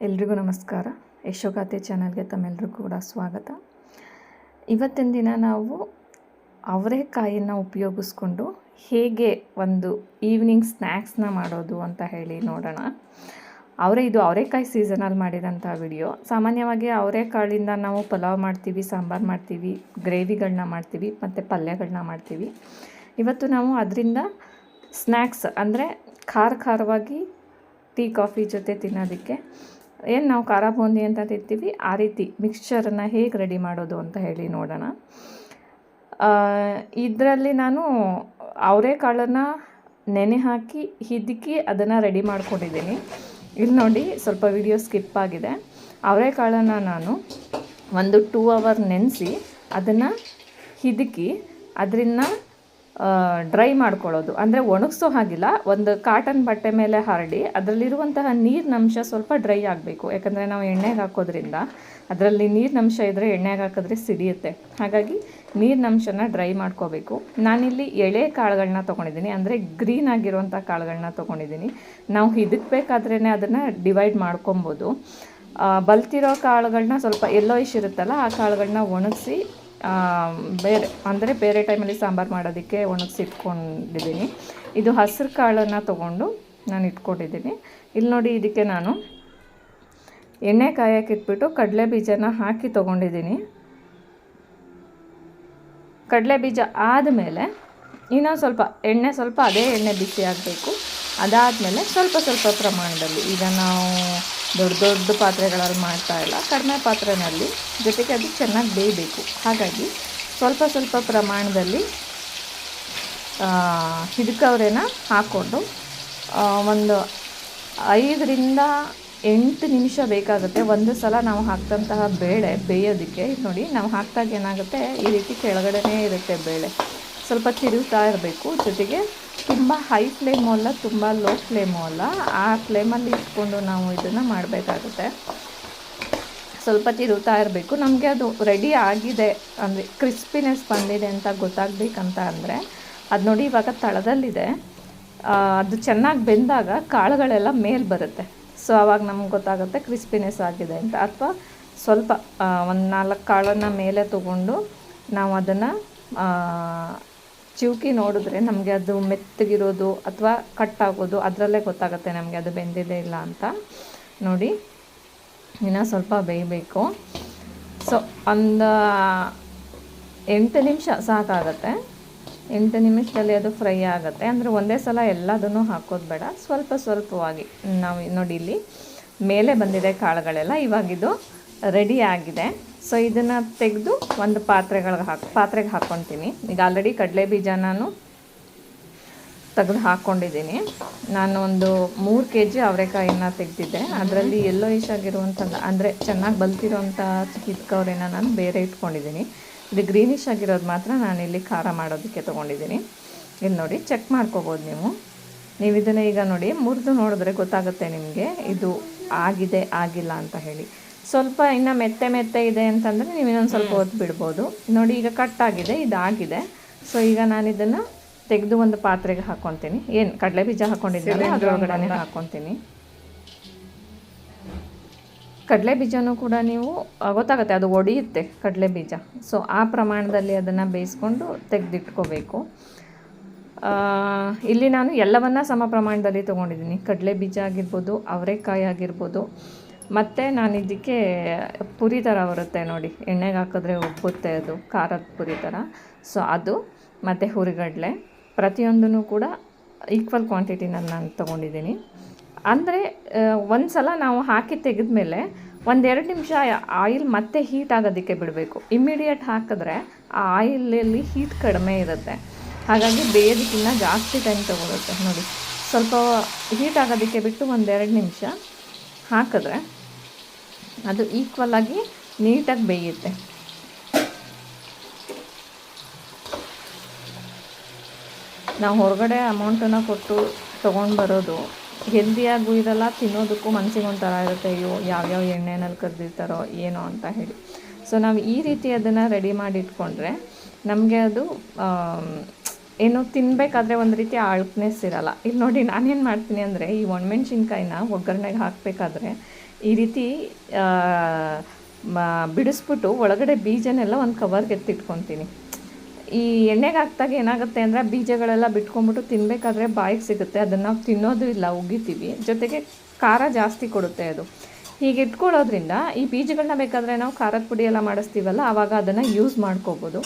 ಎಲ್ರಿಗೂ ನಮಸ್ಕಾರ. ಯಶೋಗಾಥೆ ಚಾನಲ್ಗೆ ತಮ್ಮೆಲ್ಲರಿಗೂ ಕೂಡ ಸ್ವಾಗತ. ಇವತ್ತಿನ ದಿನ ನಾವು ಅವರೆಕಾಯಿನ ಉಪಯೋಗಿಸ್ಕೊಂಡು ಹೇಗೆ ಒಂದು ಈವ್ನಿಂಗ್ ಸ್ನ್ಯಾಕ್ಸ್ನ ಮಾಡೋದು ಅಂತ ಹೇಳಿ ನೋಡೋಣ. ಅವರೇ ಇದು ಅವರೆಕಾಯಿ ಸೀಸನಲ್ಲಿ ಮಾಡಿದಂಥ ವಿಡಿಯೋ. ಸಾಮಾನ್ಯವಾಗಿ ಅವರೆಕಾಳಿಂದ ನಾವು ಪಲಾವ್ ಮಾಡ್ತೀವಿ, ಸಾಂಬಾರು ಮಾಡ್ತೀವಿ ಗ್ರೇವಿಗಳನ್ನ ಮಾಡ್ತೀವಿ, ಮತ್ತು ಪಲ್ಯಗಳನ್ನ ಮಾಡ್ತೀವಿ. ಇವತ್ತು ನಾವು ಅದರಿಂದ ಸ್ನ್ಯಾಕ್ಸ್ ಅಂದರೆ ಖಾರ ಖಾರವಾಗಿ ಟೀ, ಕಾಫಿ ಜೊತೆ ತಿನ್ನೋದಕ್ಕೆ ಏನು ನಾವು ಖಾರ ಬೂಂದಿ ಅಂತ ತಿಂತೀವಿ, ಆ ರೀತಿ ಮಿಕ್ಸ್ಚರನ್ನು ಹೇಗೆ ರೆಡಿ ಮಾಡೋದು ಅಂತ ಹೇಳಿ ನೋಡೋಣ. ಇದರಲ್ಲಿ ನಾನು ಅವರೆಕಾಳನ್ನು ನೆನೆ ಹಾಕಿ ಹಿದಕಿ ಅದನ್ನು ರೆಡಿ ಮಾಡ್ಕೊಂಡಿದ್ದೀನಿ. ಇಲ್ಲಿ ನೋಡಿ ಸ್ವಲ್ಪ ವಿಡಿಯೋ ಸ್ಕಿಪ್ ಆಗಿದೆ. ಅವರೆಕಾಳನ್ನು ನಾನು ಒಂದು ಟೂ ಅವರ್ ನೆನೆಸಿ ಅದನ್ನು ಹಿದಕಿ ಅದರಿಂದ ಡ್ರೈ ಮಾಡ್ಕೊಳ್ಳೋದು. ಅಂದರೆ ಒಣಗಿಸೋ ಹಾಗಿಲ್ಲ, ಒಂದು ಕಾಟನ್ ಬಟ್ಟೆ ಮೇಲೆ ಹರಡಿ, ಅದರಲ್ಲಿರುವಂತಹ ನೀರಿನಂಶ ಸ್ವಲ್ಪ ಡ್ರೈ ಆಗಬೇಕು. ಯಾಕಂದರೆ ನಾವು ಎಣ್ಣೆಗೆ ಹಾಕೋದ್ರಿಂದ ಅದರಲ್ಲಿ ನೀರಿನಂಶ ಇದ್ದರೆ ಎಣ್ಣೆಗೆ ಹಾಕಿದ್ರೆ ಸಿಡಿಯುತ್ತೆ. ಹಾಗಾಗಿ ನೀರಿನಂಶನ ಡ್ರೈ ಮಾಡ್ಕೋಬೇಕು. ನಾನಿಲ್ಲಿ ಎಳೆ ಕಾಳುಗಳನ್ನ ತೊಗೊಂಡಿದ್ದೀನಿ. ಅಂದರೆ ಗ್ರೀನ್ ಆಗಿರುವಂಥ ಕಾಳುಗಳನ್ನ ತೊಗೊಂಡಿದ್ದೀನಿ. ನಾವು ಹಿದಕ್ಬೇಕಾದ್ರೇ ಅದನ್ನು ಡಿವೈಡ್ ಮಾಡ್ಕೊಬೋದು. ಬಲ್ತಿರೋ ಕಾಳುಗಳನ್ನ ಸ್ವಲ್ಪ ಎಲ್ಲೋಯಿಶ್ ಇರುತ್ತಲ್ಲ, ಆ ಕಾಳುಗಳನ್ನ ಒಣಗಿಸಿ ಬೇರೆ, ಅಂದರೆ ಬೇರೆ ಟೈಮಲ್ಲಿ ಸಾಂಬಾರು ಮಾಡೋದಕ್ಕೆ ಒಣಗಿಸಿಟ್ಕೊಂಡಿದ್ದೀನಿ ಇದು ಹಸಿರು ಕಾಳನ್ನು ತೊಗೊಂಡು ನಾನು ಇಟ್ಕೊಂಡಿದ್ದೀನಿ. ಇಲ್ಲಿ ನೋಡಿ ಇದಕ್ಕೆ ನಾನು ಎಣ್ಣೆ ಕಾಯಕ್ಕೆ ಇಟ್ಬಿಟ್ಟು ಕಡಲೆ ಬೀಜನ ಹಾಕಿ ತೊಗೊಂಡಿದ್ದೀನಿ. ಕಡಲೆ ಬೀಜ ಆದಮೇಲೆ ಇನ್ನೊಂದು ಸ್ವಲ್ಪ, ಎಣ್ಣೆ ಸ್ವಲ್ಪ ಅದೇ ಎಣ್ಣೆ ಬಿಸಿ ಆಗಬೇಕು. ಅದಾದಮೇಲೆ ಸ್ವಲ್ಪ ಸ್ವಲ್ಪ ಪ್ರಮಾಣದಲ್ಲಿ ಈಗ ನಾವು ದೊಡ್ಡ ದೊಡ್ಡ ಪಾತ್ರೆಗಳಲ್ಲಿ ಮಾಡ್ತಾ ಇಲ್ಲ. ಕಡಿಮೆ ಪಾತ್ರೆಯಲ್ಲಿ ಜೊತೆಗೆ ಅದು ಚೆನ್ನಾಗಿ ಬೇಯಬೇಕು. ಹಾಗಾಗಿ ಸ್ವಲ್ಪ ಸ್ವಲ್ಪ ಪ್ರಮಾಣದಲ್ಲಿ ಹಿದಕವ್ರೆನ ಹಾಕ್ಕೊಂಡು ಒಂದು ಐದರಿಂದ ಎಂಟು ನಿಮಿಷ ಬೇಕಾಗುತ್ತೆ. ಒಂದು ಸಲ ನಾವು ಹಾಕ್ದಂತಹ ಬೇಳೆ ಬೇಯೋದಕ್ಕೆ. ನೋಡಿ, ನಾವು ಹಾಕಿದಾಗ ಏನಾಗುತ್ತೆ, ಈ ರೀತಿ ಕೆಳಗಡೆನೇ ಇರುತ್ತೆ ಬೇಳೆ. ಸ್ವಲ್ಪ ತಿರುಗ್ತಾ ಇರಬೇಕು. ಜೊತೆಗೆ ತುಂಬ ಹೈ ಫ್ಲೇಮು ಅಲ್ಲ ತುಂಬ ಲೋ ಫ್ಲೇಮು ಅಲ್ಲ ಆ ಫ್ಲೇಮಲ್ಲಿ ಇಟ್ಕೊಂಡು ನಾವು ಇದನ್ನು ಮಾಡಬೇಕಾಗುತ್ತೆ. ಸ್ವಲ್ಪ ತಿರುತಾ ಇರಬೇಕು. ನಮಗೆ ಅದು ರೆಡಿ ಆಗಿದೆ. ಅಂದರೆ ಕ್ರಿಸ್ಪಿನೆಸ್ ಬಂದಿದೆ ಅಂತ ಗೊತ್ತಾಗಬೇಕಂತ ಅಂದರೆ, ಅದು ನೋಡಿ ಇವಾಗ ತಳದಲ್ಲಿದೆ. ಅದು ಚೆನ್ನಾಗಿ ಬೆಂದಾಗ ಕಾಳುಗಳೆಲ್ಲ ಮೇಲೆ ಬರುತ್ತೆ. ಸೊ ಆವಾಗ ನಮ್ಗೆ ಗೊತ್ತಾಗುತ್ತೆ ಕ್ರಿಸ್ಪಿನೆಸ್ ಆಗಿದೆ ಅಂತ. ಅಥವಾ ಸ್ವಲ್ಪ ಒಂದು ನಾಲ್ಕು ಕಾಳನ್ನು ಮೇಲೆ ತೊಗೊಂಡು ನಾವು ಅದನ್ನು ಚಿವುಕಿ ನೋಡಿದ್ರೆ ನಮಗೆ ಅದು ಮೆತ್ತಗಿರೋದು ಅಥವಾ ಕಟ್ ಆಗೋದು ಅದರಲ್ಲೇ ಗೊತ್ತಾಗುತ್ತೆ ನಮಗೆ ಅದು ಬೆಂದಿದೆ ಇಲ್ಲ ಅಂತ. ನೋಡಿ, ಇನ್ನು ಸ್ವಲ್ಪ ಬೇಯಬೇಕು. ಸೊ ಒಂದು ಎಂಟು ನಿಮಿಷ ಸಾಕಾಗತ್ತೆ. ಎಂಟು ನಿಮಿಷದಲ್ಲಿ ಅದು ಫ್ರೈ ಆಗುತ್ತೆ. ಅಂದರೆ ಒಂದೇ ಸಲ ಎಲ್ಲದನ್ನು ಹಾಕೋದು ಬೇಡ. ಸ್ವಲ್ಪ ಸ್ವಲ್ಪವಾಗಿ ನಾವು ನೋಡಿ ಇಲ್ಲಿ ಮೇಲೆ ಬಂದಿದೆ ಕಾಳುಗಳೆಲ್ಲ. ಇವಾಗಿದು ರೆಡಿ ಆಗಿದೆ. ಸೊ ಇದನ್ನು ತೆಗೆದು ಒಂದು ಪಾತ್ರೆಗಳಿಗೆ ಹಾಕಿ ಪಾತ್ರೆಗೆ ಹಾಕ್ಕೊತೀನಿ. ಈಗ ಆಲ್ರೆಡಿ ಕಡಲೆ ಬೀಜ ನಾನು ತೆಗೆದು ಹಾಕ್ಕೊಂಡಿದ್ದೀನಿ. ನಾನು ಒಂದು ಮೂರು ಕೆ ಜಿ ಅವರೆಕಾಯಿನ ತೆಗೆದಿದ್ದೆ ಅದರಲ್ಲಿ ಎಲ್ಲೋ ಇಶ್ ಆಗಿರುವಂಥದ್ದು ಅಂದರೆ ಚೆನ್ನಾಗಿ ಬಲ್ತಿರೋಂಥ ಹಿತ್ಕವ್ರೆನ ನಾನು ಬೇರೆ ಇಟ್ಕೊಂಡಿದ್ದೀನಿ. ಇದು ಗ್ರೀನಿಶ್ ಆಗಿರೋದು ಮಾತ್ರ ನಾನಿಲ್ಲಿ ಖಾರ ಮಾಡೋದಕ್ಕೆ ತೊಗೊಂಡಿದ್ದೀನಿ. ಇಲ್ಲಿ ನೋಡಿ ಚೆಕ್ ಮಾಡ್ಕೋಬೋದು ನೀವು. ನೀವು ಇದನ್ನು ಈಗ ನೋಡಿ ಮುರಿದು ನೋಡಿದ್ರೆ ಗೊತ್ತಾಗುತ್ತೆ ನಿಮಗೆ. ಇದು ಆಗಿದೆ ಆಗಿಲ್ಲ ಅಂತ ಹೇಳಿ. ಸ್ವಲ್ಪ ಇನ್ನು ಮೆತ್ತೆ ಮೆತ್ತೆ ಇದೆ ಅಂತಂದರೆ ನೀವು ಇನ್ನೊಂದು ಸ್ವಲ್ಪ ಹೊತ್ತು ಬಿಡ್ಬೋದು ನೋಡಿ ಈಗ ಕಟ್ ಆಗಿದೆ ಇದಾಗಿದೆ. ಸೊ ಈಗ ನಾನು ಇದನ್ನು ತೆಗೆದು ಒಂದು ಪಾತ್ರೆಗೆ ಹಾಕ್ಕೊತೀನಿ ಏನು ಕಡಲೆ ಬೀಜ ಹಾಕೊಂಡಿದ್ದೀನಿ ಅದರೊಳಗಡೆ ಹಾಕ್ಕೊತೀನಿ ಕಡಲೆ ಬೀಜನೂ ಕೂಡ ನೀವು ಗೊತ್ತಾಗುತ್ತೆ ಅದು ಒಡೆಯುತ್ತೆ ಕಡಲೆ ಬೀಜ. ಸೊ ಆ ಪ್ರಮಾಣದಲ್ಲಿ ಅದನ್ನು ಬೇಯಿಸ್ಕೊಂಡು ತೆಗೆದಿಟ್ಕೋಬೇಕು. ಇಲ್ಲಿ ನಾನು ಎಲ್ಲವನ್ನ ಸಮ ಪ್ರಮಾಣದಲ್ಲಿ ತೊಗೊಂಡಿದ್ದೀನಿ. ಕಡಲೆ ಬೀಜ ಆಗಿರ್ಬೋದು ಅವರೆಕಾಯಿ ಆಗಿರ್ಬೋದು ಮತ್ತು ನಾನು ಇದಕ್ಕೆ ಪುರಿ ಥರ ಬರುತ್ತೆ ನೋಡಿ. ಎಣ್ಣೆಗೆ ಹಾಕಿದ್ರೆ ಉಬ್ಬುತ್ತೆ ಅದು, ಖಾರದ ಪುರಿ ಥರ. ಸೊ ಅದು ಮತ್ತು ಹುರಿಗಡಲೆ. ಪ್ರತಿಯೊಂದೂ ಕೂಡ ಈಕ್ವಲ್ ಕ್ವಾಂಟಿಟಿನಲ್ಲಿ ನಾನು ತೊಗೊಂಡಿದ್ದೀನಿ. ಅಂದರೆ ಒಂದು ಸಲ ನಾವು ಹಾಕಿ ತೆಗೆದ ಮೇಲೆ ಒಂದೆರಡು ನಿಮಿಷ ಆಯಿಲ್ ಮತ್ತೆ ಹೀಟ್ ಆಗೋದಕ್ಕೆ ಬಿಡಬೇಕು. ಇಮ್ಮಿಡಿಯೇಟ್ ಹಾಕಿದ್ರೆ ಆ ಆಯಿಲಲ್ಲಿ ಹೀಟ್ ಕಡಿಮೆ ಇರುತ್ತೆ. ಹಾಗಾಗಿ ಬೇಯೋದಕ್ಕಿಂತ ಜಾಸ್ತಿ ಟೈಮ್ ತೊಗೊಳುತ್ತೆ ನೋಡಿ. ಸ್ವಲ್ಪ ಹೀಟ್ ಆಗೋದಕ್ಕೆ ಬಿಟ್ಟು ಒಂದೆರಡು ನಿಮಿಷ ಹಾಕಿದ್ರೆ ಅದು ಈಕ್ವಲ್ ಆಗಿ ನೀಟಾಗಿ ಬೇಯುತ್ತೆ. ನಾವು ಹೊರಗಡೆ ಅಮೌಂಟನ್ನು ಕೊಟ್ಟು ತೊಗೊಂಡು ಬರೋದು ಹೆಲ್ದಿಯಾಗೂ ಇರಲ್ಲ, ತಿನ್ನೋದಕ್ಕೂ ಮನಸ್ಸಿಗೆ ಒಂಥರ ಇರುತ್ತೆ, ಅಯ್ಯೋ, ಯಾವ್ಯಾವ ಎಣ್ಣೆನಲ್ಲಿ ಕರೆದಿರ್ತಾರೋ ಏನೋ ಅಂತ ಹೇಳಿ. ಸೊ ನಾವು ಈ ರೀತಿ ಅದನ್ನು ರೆಡಿ ಮಾಡಿ ಇಟ್ಕೊಂಡ್ರೆ ನಮಗೆ ಅದು ಏನು ತಿನ್ನಬೇಕಾದ್ರೆ ಒಂದು ರೀತಿ ಆಳ್ಕ್ನೆಸ್ ಇರಲ್ಲ. ಇಲ್ಲಿ ನೋಡಿ ನಾನೇನು ಮಾಡ್ತೀನಿ ಅಂದರೆ ಈ ಒಣಮೆಣ್ಸಿನ್ಕಾಯಿನ ಒಗ್ಗರಣೆಗೆ ಹಾಕಬೇಕಾದ್ರೆ ಈ ರೀತಿ ಬಿಡಿಸ್ಬಿಟ್ಟು ಒಳಗಡೆ ಬೀಜನೆಲ್ಲ ಒಂದು ಕವರ್ಗೆ ಎತ್ತಿಟ್ಕೊತೀನಿ. ಈ ಎಣ್ಣೆಗೆ ಹಾಕ್ದಾಗ ಏನಾಗುತ್ತೆ ಅಂದರೆ ಬೀಜಗಳೆಲ್ಲ ಬಿಟ್ಕೊಂಡ್ಬಿಟ್ಟು ತಿನ್ನಬೇಕಾದ್ರೆ ಬಾಯಿಗೆ ಸಿಗುತ್ತೆ. ಅದನ್ನು ನಾವು ತಿನ್ನೋದು ಇಲ್ಲ, ಉಗಿತೀವಿ. ಜೊತೆಗೆ ಖಾರ ಜಾಸ್ತಿ ಕೊಡುತ್ತೆ ಅದು. ಹೀಗೆ ಇಟ್ಕೊಳ್ಳೋದ್ರಿಂದ ಈ ಬೀಜಗಳನ್ನ ಬೇಕಾದರೆ ನಾವು ಖಾರದ ಪುಡಿ ಎಲ್ಲ ಮಾಡಿಸ್ತೀವಲ್ಲ ಆವಾಗ ಅದನ್ನು ಯೂಸ್ ಮಾಡ್ಕೋಬೋದು.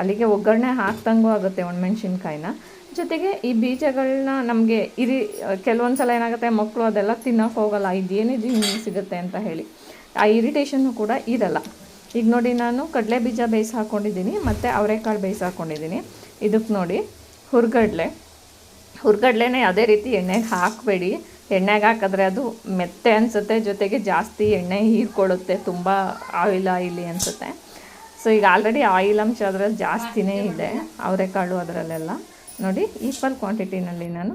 ಅಲ್ಲಿಗೆ ಒಗ್ಗರಣೆ ಹಾಕ್ದಂಗೂ ಆಗುತ್ತೆ ಒಣಮೆಣ್ಸಿನ್ಕಾಯಿನ ಜೊತೆಗೆ ಈ ಬೀಜಗಳನ್ನ ನಮಗೆ ಇರಿ ಕೆಲವೊಂದು ಸಲ ಏನಾಗುತ್ತೆ ಮಕ್ಕಳು ಅದೆಲ್ಲ ತಿನ್ನೋಕೆ ಹೋಗಲ್ಲ ಇದೇನಿದು ಹಿಂಗೆ ಸಿಗುತ್ತೆ ಅಂತ ಹೇಳಿ. ಆ ಇರಿಟೇಷನ್ನು ಕೂಡ ಇರಲ್ಲ. ಈಗ ನೋಡಿ, ನಾನು ಕಡಲೆ ಬೀಜ ಬೇಯಿಸಿ ಹಾಕ್ಕೊಂಡಿದ್ದೀನಿ ಮತ್ತು ಅವರೆಕಾಳು ಬೇಯಿಸಿ ಹಾಕ್ಕೊಂಡಿದ್ದೀನಿ ಇದಕ್ಕೆ ನೋಡಿ, ಹುರ್ಗಡ್ಲೆ. ಹುರ್ಗಡ್ಲೆನೇ ಅದೇ ರೀತಿ ಎಣ್ಣೆಗೆ ಹಾಕಬೇಡಿ. ಎಣ್ಣೆಗೆ ಹಾಕಿದ್ರೆ ಅದು ಮೆತ್ತೆ ಅನಿಸುತ್ತೆ, ಜೊತೆಗೆ ಜಾಸ್ತಿ ಎಣ್ಣೆ ಹೀರ್ಕೊಳ್ಳುತ್ತೆ, ತುಂಬ ಆಯಿಲ್ ಆಯಿಲಿ ಅನಿಸುತ್ತೆ. ಸೊ ಈಗ ಆಲ್ರೆಡಿ ಆಯಿಲ್ ಅಂಶ ಅದರಲ್ಲಿ ಜಾಸ್ತಿನೇ ಇದೆ. ಅವರೆಕಾಳು ಅದರಲ್ಲೆಲ್ಲ. ನೋಡಿ ಈಕ್ವಲ್ ಕ್ವಾಂಟಿಟಿನಲ್ಲಿ ನಾನು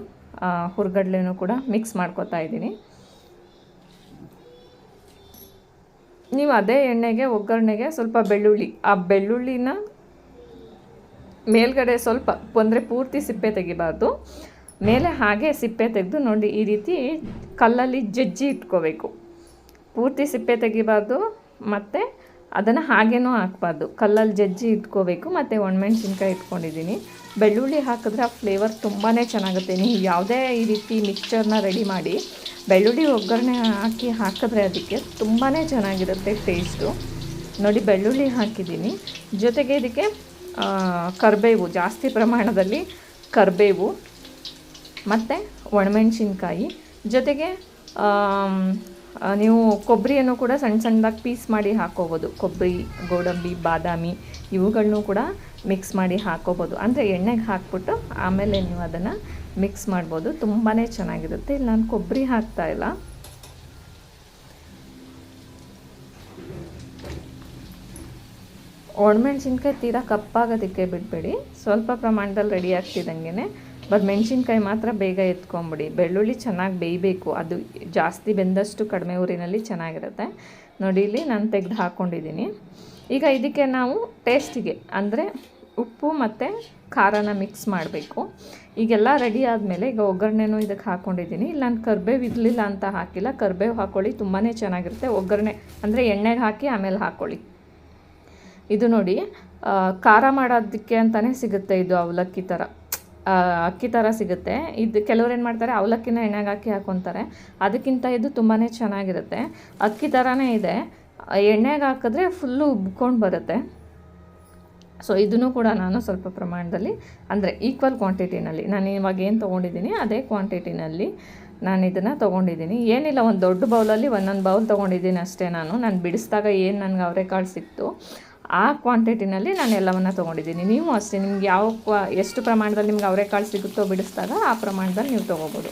ಹುರ್ಗಡ್ಲೆನೂ ಕೂಡ ಮಿಕ್ಸ್ ಮಾಡ್ಕೋತಾ ಇದ್ದೀನಿ. ನೀವು ಅದೇ ಎಣ್ಣೆಗೆ, ಒಗ್ಗರಣೆಗೆ ಸ್ವಲ್ಪ ಬೆಳ್ಳುಳ್ಳಿ. ಆ ಬೆಳ್ಳುಳ್ಳಿನ ಮೇಲ್ಗಡೆ ಸ್ವಲ್ಪ, ಅಂದರೆ ಪೂರ್ತಿ ಸಿಪ್ಪೆ ತೆಗಿಬಾರ್ದು. ಮೇಲೆ ಹಾಗೆ ಸಿಪ್ಪೆ ತೆಗೆದು ನೋಡಿ, ಈ ರೀತಿ ಕಲ್ಲಲ್ಲಿ ಜಜ್ಜಿ ಇಟ್ಕೋಬೇಕು. ಪೂರ್ತಿ ಸಿಪ್ಪೆ ತೆಗಿಬಾರ್ದು, ಮತ್ತು ಅದನ್ನು ಹಾಗೇನೂ ಹಾಕ್ಬಾರ್ದು. ಕಲ್ಲಲ್ಲಿ ಜಜ್ಜಿ ಇಟ್ಕೋಬೇಕು, ಮತ್ತು ಒಣಮೆಣ್ಸಿನ್ಕಾಯಿ ಇಟ್ಕೊಂಡಿದ್ದೀನಿ. ಬೆಳ್ಳುಳ್ಳಿ ಹಾಕಿದ್ರೆ ಆ ಫ್ಲೇವರ್ ತುಂಬಾ ಚೆನ್ನಾಗುತ್ತೆ. ನೀವು ಯಾವುದೇ ಈ ರೀತಿ ಮಿಕ್ಸ್ಚರ್ನ ರೆಡಿ ಮಾಡಿ, ಬೆಳ್ಳುಳ್ಳಿ ಒಗ್ಗರಣೆ ಹಾಕಿ ಹಾಕಿದ್ರೆ ಅದಕ್ಕೆ ತುಂಬಾ ಚೆನ್ನಾಗಿರುತ್ತೆ ಟೇಸ್ಟು ನೋಡಿ, ಬೆಳ್ಳುಳ್ಳಿ ಹಾಕಿದ್ದೀನಿ. ಜೊತೆಗೆ ಇದಕ್ಕೆ ಕರಿಬೇವು, ಜಾಸ್ತಿ ಪ್ರಮಾಣದಲ್ಲಿ ಕರಿಬೇವು, ಮತ್ತು ಒಣಮೆಣ್ಸಿನ್ಕಾಯಿ. ಜೊತೆಗೆ ನೀವು ಕೊಬ್ಬರಿಯನ್ನು ಕೂಡ ಸಣ್ಣ ಸಣ್ಣದಾಗಿ ಪೀಸ್ ಮಾಡಿ ಹಾಕೋಬೋದು. ಕೊಬ್ಬರಿ ಗೋಡಂಬಿ, ಬಾದಾಮಿ ಇವುಗಳನ್ನೂ ಕೂಡ ಮಿಕ್ಸ್ ಮಾಡಿ ಹಾಕೋಬೋದು. ಅಂದರೆ ಎಣ್ಣೆಗೆ ಹಾಕ್ಬಿಟ್ಟು ಆಮೇಲೆ ನೀವು ಅದನ್ನು ಮಿಕ್ಸ್ ಮಾಡ್ಬೋದು. ತುಂಬಾ ಚೆನ್ನಾಗಿರುತ್ತೆ. ಇಲ್ಲಿ ನಾನು ಕೊಬ್ಬರಿ ಹಾಕ್ತಾ ಇಲ್ಲ. ಒಣಮೆಣ್ಸಿನ್ಕಾಯಿ ತೀರಾ ಕಪ್ಪಾಗೋದಕ್ಕೆ ಬಿಡಬೇಡಿ. ಸ್ವಲ್ಪ ಪ್ರಮಾಣದಲ್ಲಿ ರೆಡಿ ಆಗ್ತಿದ್ದಂಗೆ ಬಟ್ ಮೆಣಸಿನ್ಕಾಯಿ ಮಾತ್ರ ಬೇಗ ಎತ್ಕೊಂಬಿಡಿ. ಬೆಳ್ಳುಳ್ಳಿ ಚೆನ್ನಾಗಿ ಬೇಯಬೇಕು. ಅದು ಜಾಸ್ತಿ ಬೆಂದಷ್ಟು ಕಡಿಮೆ ಊರಿನಲ್ಲಿ ಚೆನ್ನಾಗಿರುತ್ತೆ. ನೋಡಿ, ಇಲ್ಲಿ ನಾನು ತೆಗೆದು ಹಾಕ್ಕೊಂಡಿದ್ದೀನಿ ಈಗ ಇದಕ್ಕೆ ನಾವು ಟೇಸ್ಟಿಗೆ, ಅಂದರೆ ಉಪ್ಪು ಮತ್ತು ಖಾರನ ಮಿಕ್ಸ್ ಮಾಡಬೇಕು. ಈಗೆಲ್ಲ ರೆಡಿ ಆದಮೇಲೆ ಈಗ ಒಗ್ಗರಣೆನೂ ಇದಕ್ಕೆ ಹಾಕ್ಕೊಂಡಿದ್ದೀನಿ ಇಲ್ಲಿ ನಾನು ಕರ್ಬೇವು ಇರಲಿಲ್ಲ ಅಂತ ಹಾಕಿಲ್ಲ. ಕರ್ಬೇವು ಹಾಕ್ಕೊಳ್ಳಿ ತುಂಬಾ ಚೆನ್ನಾಗಿರುತ್ತೆ. ಒಗ್ಗರಣೆ, ಅಂದರೆ ಎಣ್ಣೆಗೆ ಹಾಕಿ ಆಮೇಲೆ ಹಾಕ್ಕೊಳ್ಳಿ ಇದು ನೋಡಿ ಖಾರ ಮಾಡೋದಕ್ಕೆ ಅಂತಲೇ ಸಿಗುತ್ತೆ ಇದು ಅವಲಕ್ಕಿ ಥರ ಅಕ್ಕಿ ಥರ ಸಿಗುತ್ತೆ. ಇದು ಕೆಲವ್ರು ಏನು ಮಾಡ್ತಾರೆ, ಅವಲಕ್ಕಿನ ಎಣ್ಣೆಗೆ ಹಾಕಿ ಹಾಕ್ಕೊತಾರೆ ಅದಕ್ಕಿಂತ ಇದು ತುಂಬಾ ಚೆನ್ನಾಗಿರುತ್ತೆ. ಅಕ್ಕಿ ಥರನೇ ಇದೆ. ಎಣ್ಣೆಗೆ ಹಾಕಿದ್ರೆ ಫುಲ್ಲು ಉಬ್ಕೊಂಡು ಬರುತ್ತೆ. ಸೊ ಇದನ್ನು ಕೂಡ ನಾನು ಸ್ವಲ್ಪ ಪ್ರಮಾಣದಲ್ಲಿ, ಅಂದರೆ ಈಕ್ವಲ್ ಕ್ವಾಂಟಿಟಿನಲ್ಲಿ ನಾನು ಇವಾಗ ಏನು ತೊಗೊಂಡಿದ್ದೀನಿ, ಅದೇ ಕ್ವಾಂಟಿಟಿನಲ್ಲಿ ನಾನು ಇದನ್ನು ತೊಗೊಂಡಿದ್ದೀನಿ. ಏನಿಲ್ಲ, ಒಂದು ದೊಡ್ಡ ಬೌಲಲ್ಲಿ ಒಂದೊಂದು ಬೌಲ್ ತೊಗೊಂಡಿದ್ದೀನಿ ಅಷ್ಟೇ ನಾನು. ನಾನು ಬಿಡಿಸಿದಾಗ ಏನು ನನಗೆ ಅವರೆಕಾಳು ಸಿಕ್ತು. ಆ ಕ್ವಾಂಟಿಟಿನಲ್ಲಿ ನಾನು ಎಲ್ಲವನ್ನು ತೊಗೊಂಡಿದ್ದೀನಿ. ನೀವು ಅಷ್ಟೇ, ನಿಮ್ಗೆ ಯಾವ ಕ್ವಾ ಎಷ್ಟು ಪ್ರಮಾಣದಲ್ಲಿ ನಿಮ್ಗೆ ಅವರೆಕಾಳು ಸಿಗುತ್ತೋ ಬಿಡಿಸಿದಾಗ ಆ ಪ್ರಮಾಣದಲ್ಲಿ ನೀವು ತೊಗೋಬೋದು.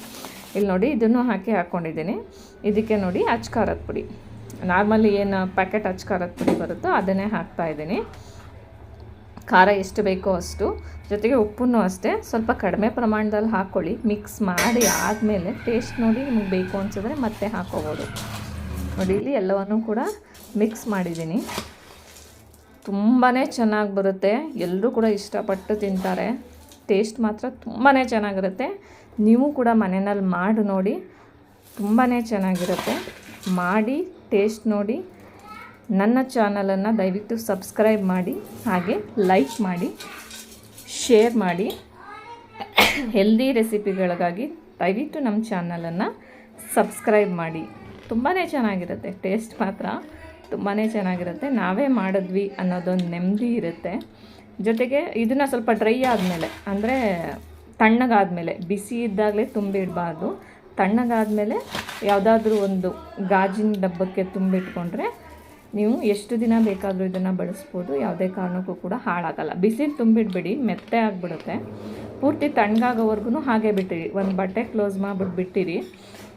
ಇಲ್ಲಿ ನೋಡಿ, ಇದನ್ನು ಹಾಕಿ ಹಾಕ್ಕೊಂಡಿದ್ದೀನಿ ಇದಕ್ಕೆ ನೋಡಿ ಅಚ್ಕಾರದ ಪುಡಿ. ನಾರ್ಮಲಿ ಏನು ಪ್ಯಾಕೆಟ್ ಅಚ್ಕಾರದ ಪುಡಿ ಬರುತ್ತೋ ಅದನ್ನೇ ಹಾಕ್ತಾ ಇದ್ದೀನಿ. ಖಾರ ಎಷ್ಟು ಬೇಕೋ ಅಷ್ಟು. ಜೊತೆಗೆ ಉಪ್ಪನ್ನು ಅಷ್ಟೇ ಸ್ವಲ್ಪ ಕಡಿಮೆ ಪ್ರಮಾಣದಲ್ಲಿ ಹಾಕ್ಕೊಳ್ಳಿ ಮಿಕ್ಸ್ ಮಾಡಿ ಆದಮೇಲೆ ಟೇಸ್ಟ್ ನೋಡಿ ನಿಮಗೆ ಬೇಕು ಅನಿಸಿದ್ರೆ ಮತ್ತೆ ಹಾಕ್ಕೋಬೋದು ನೋಡಿ, ಇಲ್ಲಿ ಎಲ್ಲವನ್ನು ಕೂಡ ಮಿಕ್ಸ್ ಮಾಡಿದ್ದೀನಿ. ತುಂಬಾ ಚೆನ್ನಾಗಿ ಬರುತ್ತೆ. ಎಲ್ಲರೂ ಕೂಡ ಇಷ್ಟಪಟ್ಟು ತಿಂತಾರೆ. ಟೇಸ್ಟ್ ಮಾತ್ರ ತುಂಬಾ ಚೆನ್ನಾಗಿರುತ್ತೆ. ನೀವು ಕೂಡ ಮನೆಯಲ್ಲಿ ಮಾಡಿ ನೋಡಿ. ತುಂಬಾ ಚೆನ್ನಾಗಿರುತ್ತೆ. ಮಾಡಿ, ಟೇಸ್ಟ್ ನೋಡಿ. ನನ್ನ ಚಾನಲನ್ನು ದಯವಿಟ್ಟು ಸಬ್ಸ್ಕ್ರೈಬ್ ಮಾಡಿ. ಹಾಗೆ ಲೈಕ್ ಮಾಡಿ, ಶೇರ್ ಮಾಡಿ. ಹೆಲ್ದಿ ರೆಸಿಪಿಗಳಿಗಾಗಿ ದಯವಿಟ್ಟು ನಮ್ಮ ಚಾನಲನ್ನು ಸಬ್ಸ್ಕ್ರೈಬ್ ಮಾಡಿ. ತುಂಬಾ ಚೆನ್ನಾಗಿರುತ್ತೆ. ಟೇಸ್ಟ್ ಮಾತ್ರ. ತುಂಬಾ ಚೆನ್ನಾಗಿರುತ್ತೆ. ನಾವೇ ಮಾಡಿದ್ವಿ ಅನ್ನೋದೊಂದು ನೆಮ್ಮದಿ ಇರುತ್ತೆ. ಜೊತೆಗೆ ಇದನ್ನು ಸ್ವಲ್ಪ ಡ್ರೈ ಆದಮೇಲೆ, ಅಂದರೆ ತಣ್ಣಗಾದಮೇಲೆ, ಬಿಸಿ ಇದ್ದಾಗಲೇ ತುಂಬಿಡಬಾರ್ದು. ತಣ್ಣಗಾದಮೇಲೆ ಯಾವುದಾದ್ರೂ ಒಂದು ಗಾಜಿನ ಡಬ್ಬಕ್ಕೆ ತುಂಬಿಟ್ಕೊಂಡ್ರೆ ನೀವು ಎಷ್ಟು ದಿನ ಬೇಕಾದರೂ ಇದನ್ನು ಬಳಸ್ಬೋದು. ಯಾವುದೇ ಕಾರಣಕ್ಕೂ ಕೂಡ ಹಾಳಾಗಲ್ಲ. ಬಿಸಿಲು ತುಂಬಿಡ್ಬಿಡಿ, ಮೆತ್ತೆ ಆಗಿಬಿಡುತ್ತೆ. ಪೂರ್ತಿ ತಣ್ಣಗಾಗೋವರೆಗೂ ಹಾಗೆ ಬಿಟ್ಟಿರಿ. ಒಂದು ಬಟ್ಟೆ ಕ್ಲೋಸ್ ಮಾಡಿಬಿಟ್ಟು ಬಿಟ್ಟಿರಿ.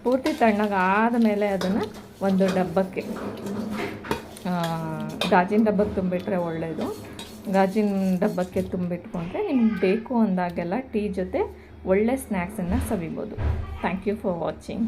ಪೂರ್ತಿ ತಣ್ಣಗಾದ ಮೇಲೆ ಅದನ್ನು ಒಂದು ಡಬ್ಬಕ್ಕೆ ಗಾಜಿನ ಡಬ್ಬಕ್ಕೆ ತುಂಬಿಟ್ರೆ ಒಳ್ಳೆಯದು ಗಾಜಿನ ಡಬ್ಬಕ್ಕೆ ತುಂಬಿಟ್ಕೊಂಡ್ರೆ ನಿಮ್ಗೆ ಬೇಕು ಅಂದಾಗೆಲ್ಲ ಟೀ ಜೊತೆ ಒಳ್ಳೆ ಸ್ನ್ಯಾಕ್ಸನ್ನು ಸವಿಬೋದು. Thank you for watching